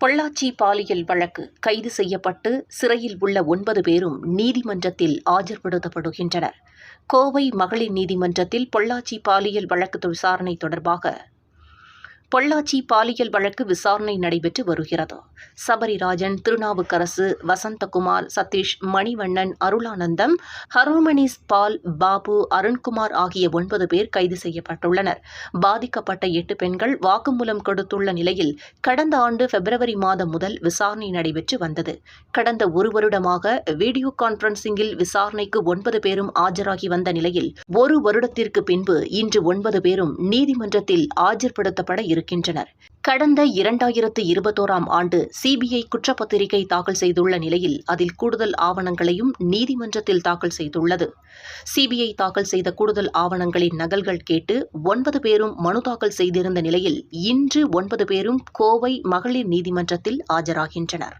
பொள்ளாச்சி பாலியல் வழக்கு கைது செய்யப்பட்டு சிறையில் உள்ள ஒன்பது பேரும் நீதிமன்றத்தில் ஆஜர்படுத்தப்படுகின்றனர். கோவை மகளிர் நீதிமன்றத்தில் பொள்ளாச்சி பாலியல் வழக்கு விசாரணை தொடர்பாக பொள்ளாச்சி பாலியல் வழக்கு விசாரணை நடைபெற்று வருகிறது. சபரிராஜன் திருநாவுக்கரசு வசந்தகுமார் சதீஷ் மணிவண்ணன் அருளானந்தம் ஹரோமணிஸ் பால் பாபு அருண்குமார் ஆகிய ஒன்பது பேர் கைது செய்யப்பட்டுள்ளனர். பாதிக்கப்பட்ட எட்டு பெண்கள் வாக்குமூலம் கொடுத்துள்ள நிலையில் கடந்த ஆண்டு பிப்ரவரி மாதம் முதல் விசாரணை நடைபெற்று வந்தது. கடந்த ஒரு வருடமாக வீடியோ கான்பரன்சிங்கில் விசாரணைக்கு ஒன்பது பேரும் ஆஜராகி வந்த நிலையில் ஒரு வருடத்திற்கு பின்பு இன்று ஒன்பது பேரும் நீதிமன்றத்தில் ஆஜர்படுத்தப்பட இருக்கின்றனர் கடந்த இரண்டாயிரத்து இருபத்தோராம் ஆண்டு சிபிஐ குற்றப்பத்திரிகை தாக்கல் செய்துள்ள நிலையில் அதில் கூடுதல் ஆவணங்களையும் நீதிமன்றத்தில் தாக்கல் செய்துள்ளது. சிபிஐ தாக்கல் செய்த கூடுதல் ஆவணங்களின் நகல்கள் கேட்டு ஒன்பது பேரும் மனு தாக்கல் செய்திருந்த நிலையில் இன்று ஒன்பது பேரும் கோவை மகளிர் நீதிமன்றத்தில் ஆஜராகின்றனர்.